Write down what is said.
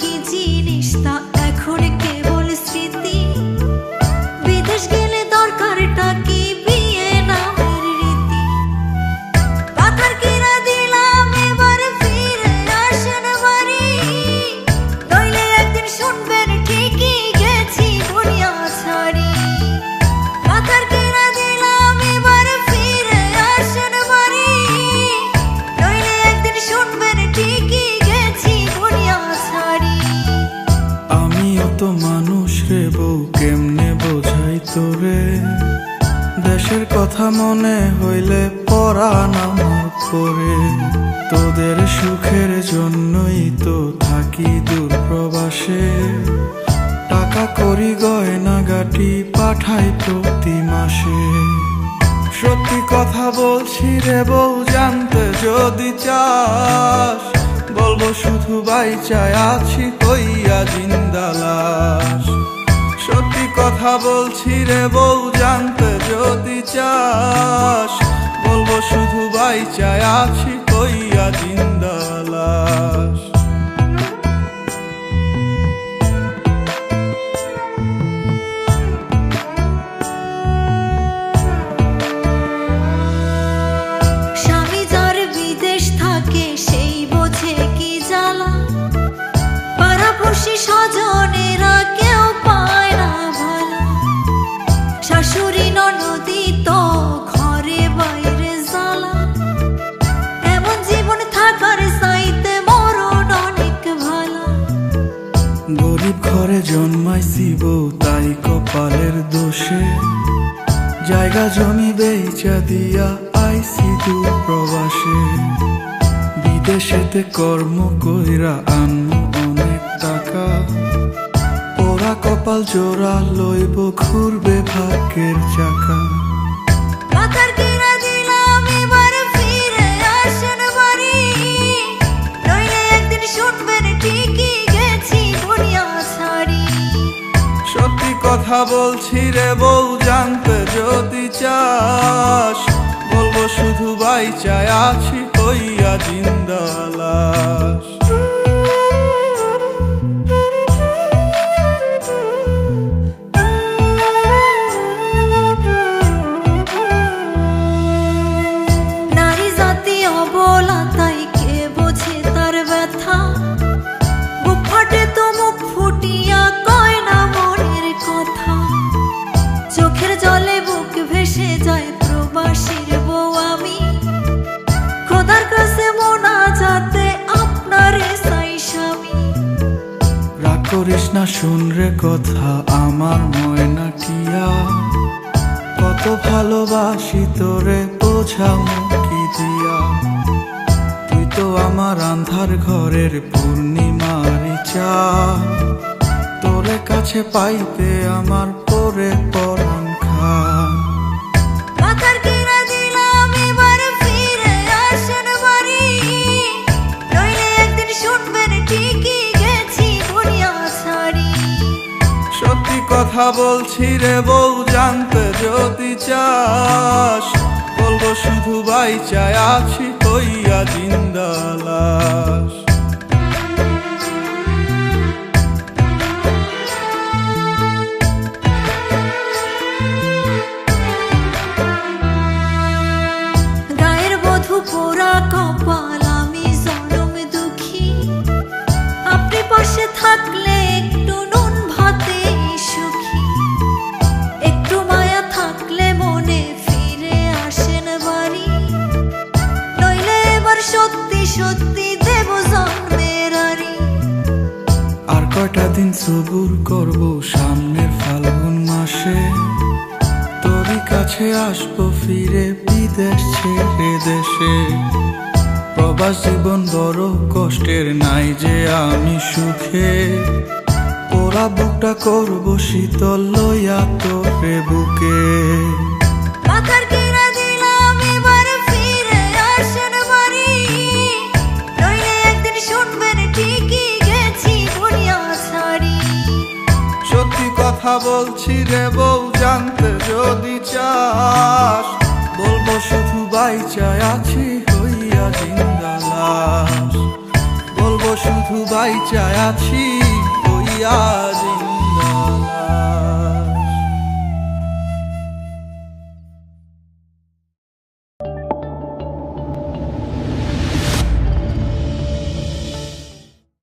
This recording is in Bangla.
কি জিনিস তা এখন তো মানুষ রে বউ, কেমনে বোঝাই তোরে? দেশের কথা মনে হইলে পরাণ আমার করে তোদের সুখের জন্যই তো থাকি দূর প্রবাসে। টাকা করি, গয়না গাটি পাঠাই প্রতি মাসে। সত্যি কথা বলছি রে বউ, জানতে যদি চাস বলব শুধু বাই চাই আছি হইয়া জিন্দালাস সত্যি কথা বলছি রে বউ, জানতে যদি চাস। বলব শুধু বাই চাই আছি হইয়া জিন্দালাস জন্মাইছি বউ তাই কপালের দোষে। জায়গা জমি বেচা দিয়া আইসি দূর প্রবাসে। বিদেশেতে কর্ম কইরা আনমু অনেক টাকা। ওরা কপাল জোড়া লইব ঘুরবে ভাগ্যের চাকা। মাথার কিনা কথা বলছি রে বউ জানতে যদি চাস, বলব শুধু বাই চাই, আছি হইয়া জিন্দালাস নারী জাতি অবলা, তাই কে বোঝে তার ব্যথা? না শুন রে কথা, আমার ময়না কিয়া। কত ভালোবাসি তোরে বোঝাও কি দিয়া। তুই তো আমার আন্ধার ঘরের পূর্ণিমারি চা তোরে কাছে পাইতে আমার পরে পরাণ কথা বলছি রে বউ জানতে যদি চাস বলব শুধু বাই চাই আছি হইয়া জিন্দালাস সত্যি দেব জন্মের আরি কয়টা দিন সবুর করব সামনের ফাল্গুন মাসে? তোরই কাছে আসব ফিরে বিদেশ ছেড়ে দেশে। প্রবাস জীবন বড় কষ্টের নাই যে আমি সুখে। ওরা বুকটা করব শীতল লইয়া তোরে বুকে। মাথার কিনা কথা বলছি রে বউ, জানতে যদি চাস, বলব শুধু বাইচায় আছি, হইয়া জিন্দালাস বলব শুধু বাইচায় আছি, হইয়া জিন্দালাস